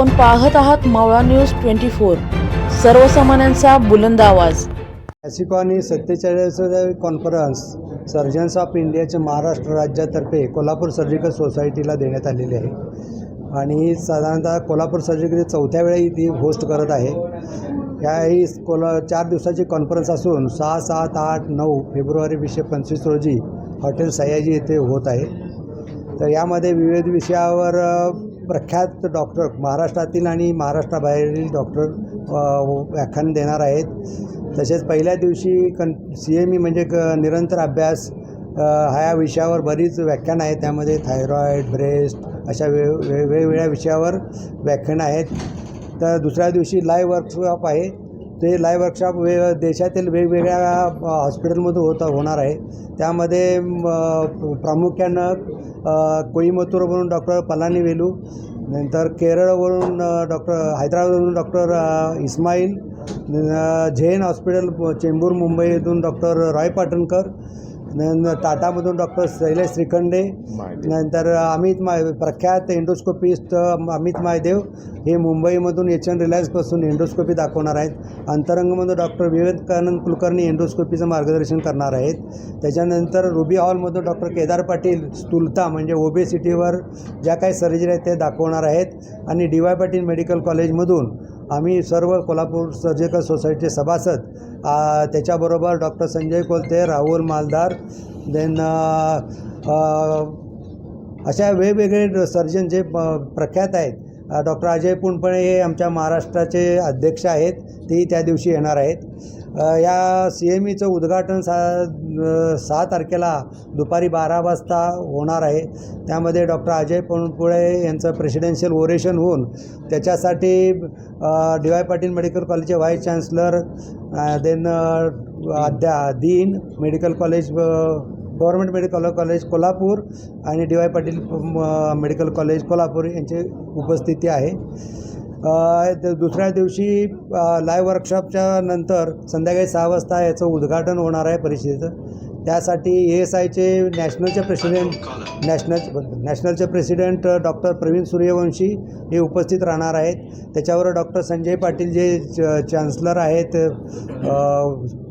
आपण पाहत आहात मावळा न्यूज ट्वेंटी फोर. सर्वसामान्यांचा बुलंद आवाज. मॅसिको आणि सत्तेचाळीसावी कॉन्फरन्स सर्जन्स ऑफ इंडियाच्या महाराष्ट्र राज्यातर्फे कोल्हापूर सर्जिकल सोसायटीला देण्यात आलेली आहे. आणि साधारणतः कोल्हापूर सर्जिकल चौथ्या वेळी ती होस्ट करत आहे. याही कोला चार दिवसाची कॉन्फरन्स असून सहा सात आठ नऊ फेब्रुवारी वीसशे पंचवीस रोजी हॉटेल सयाजी येथे होत आहे. तर यामध्ये विविध विषयावर प्रख्यात डॉक्टर महाराष्ट्रातील आणि महाराष्ट्राबाहेरील डॉक्टर व्याख्यान देणार आहेत. तसेच पहिल्या दिवशी कन सी एम ई म्हणजे क निरंतर अभ्यास ह्या विषयावर बरीच व्याख्यानं आहेत. त्यामध्ये थायरॉईड ब्रेस्ट अशा वे वे वेगवेगळ्या विषयावर व्याख्यानं आहेत. तर दुसऱ्या दिवशी लाईव्ह वर्कशॉप आहे. ते लाईव्ह वर्कशॉप वे देशातील वेगवेगळ्या हॉस्पिटलमधून होता होणार आहे. त्यामध्ये प्रामुख्यानं कोईमतूरवरून डॉक्टर पलानी वेलू नंतर केरळवरून doctor हैदराबादवरून doctor Ismail Zen hospital Chembur मुंबईतून डॉक्टर रॉय पाटणकर टाटामधून डॉक्टर शैलेश श्रीखंडे नंतर अमित माय प्रख्यात एंडोस्कोपिस्ट अमित मायदेव हे मुंबईमधून एच एन रिलायन्सपासून एंडोस्कोपी दाखवणार आहेत. अंतरंगमधून डॉक्टर विवेकानंद कुलकर्णी एंडोस्कोपीचं मार्गदर्शन करणार आहेत. त्याच्यानंतर रुबी हॉलमधून डॉक्टर केदार पाटील स्थूलता म्हणजे ओबेसिटीवर ज्या काही सर्जरी आहेत ते दाखवणार आहेत. आणि डी वाय पाटील मेडिकल कॉलेजमधून आम्ही सर्व कोल्हापूर सर्जिकल सोसायटीचे सभासद त्याच्याबरोबर डॉक्टर संजय कोलते राहुल मालदार देन अशा वेगवेगळे सर्जन जे प- प्रख्यात आहेत डॉक्टर अजय पुणपणे हे आमच्या महाराष्ट्राचे अध्यक्ष आहेत. तेही त्या दिवशी येणार आहेत. या सी एम ईचं उद्घाटन सा सहा तारखेला दुपारी बारा वाजता होणार आहे. त्यामध्ये डॉक्टर अजय पुणपुळे यांचं प्रेसिडेन्शियल ओरेशन होऊन त्याच्यासाठी डी वाय पाटील मेडिकल कॉलेजचे व्हाईस चान्सलर देन अध्या दीन medical college government medical college Kolhapur आणि डी वाय पाटील म- मेडिकल कॉलेज कोल्हापूर यांची उपस्थिती आहे. दुसऱ्या दिवशी लाईव्ह वर्कशॉपच्या नंतर संध्याकाळी सहा वाजता याचं उद्घाटन होणार आहे परिषदेचं. त्यासाठी ए एस आयचे नॅशनलचे प्रेसिडेंट नॅशनल नॅशनलचे प्रेसिडेंट डॉक्टर प्रवीण सूर्यवंशी हे उपस्थित राहणार आहेत. त्याच्यावर डॉक्टर संजय पाटील जे च चान्सलर आहेत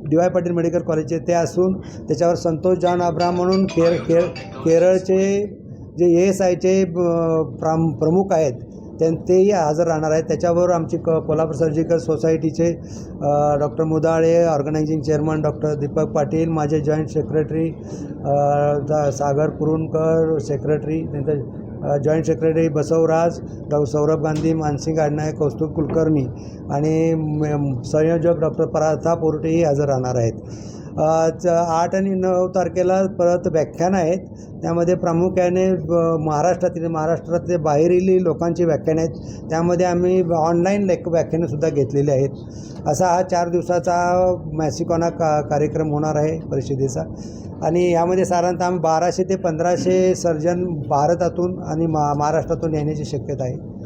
डी वाय पाटील मेडिकल कॉलेजचे ते असून त्याच्यावर संतोष जॉन अब्राम म्हणून केर केर केरळचे जे ए एस आयचे प्राम प्रमुख आहेत त्यां तेही हजर राहणार आहेत. त्याच्यावर आमची क कोल्हापूर सर्जिकल सोसायटीचे doctor Mudale organising chairman doctor Deepak Patil माझे joint secretary Sagar Kurunkar secretary नंतर जॉईंट सेक्रेटरी बसवराज डॉ. सौरभ गांधी मानसिंग आडनायक कौस्तुभ कुलकर्णी आणि संयोजक डॉक्टर प्रताप पोर्टेही हजर राहणार आहेत. आठ आणि नऊ तारखेला परत व्याख्यान आहेत. त्यामध्ये प्रामुख्याने ब- महाराष्ट्रातील महाराष्ट्रातले बाहेरील लोकांची व्याख्यानं आहेत. त्यामध्ये आम्ही ऑनलाईन लेख व्याख्यानंसुद्धा घेतलेली आहेत. असा हा चार दिवसाचा मॅसिकॉना का कार्यक्रम होणार आहे परिषदेचा. आणि यामध्ये साधारणतः आम्ही बाराशे ते पंधराशे सर्जन भारतातून आणि मा महाराष्ट्रातून येण्याची शक्यता आहे.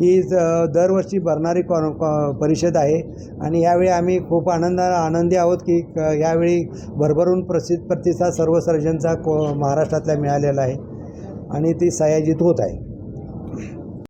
ही ज- दरवर्षी भरणारी कॉ कॉ- परिषद आहे. आणि यावेळी आम्ही खूप आनंद आनंदी आहोत की क- यावेळी भरभरून प्रसिद्ध प्रतिसाद सर्व सर्जनचा को महाराष्ट्रातल्या मिळालेला आहे. आणि ती सयाजित होत आहे.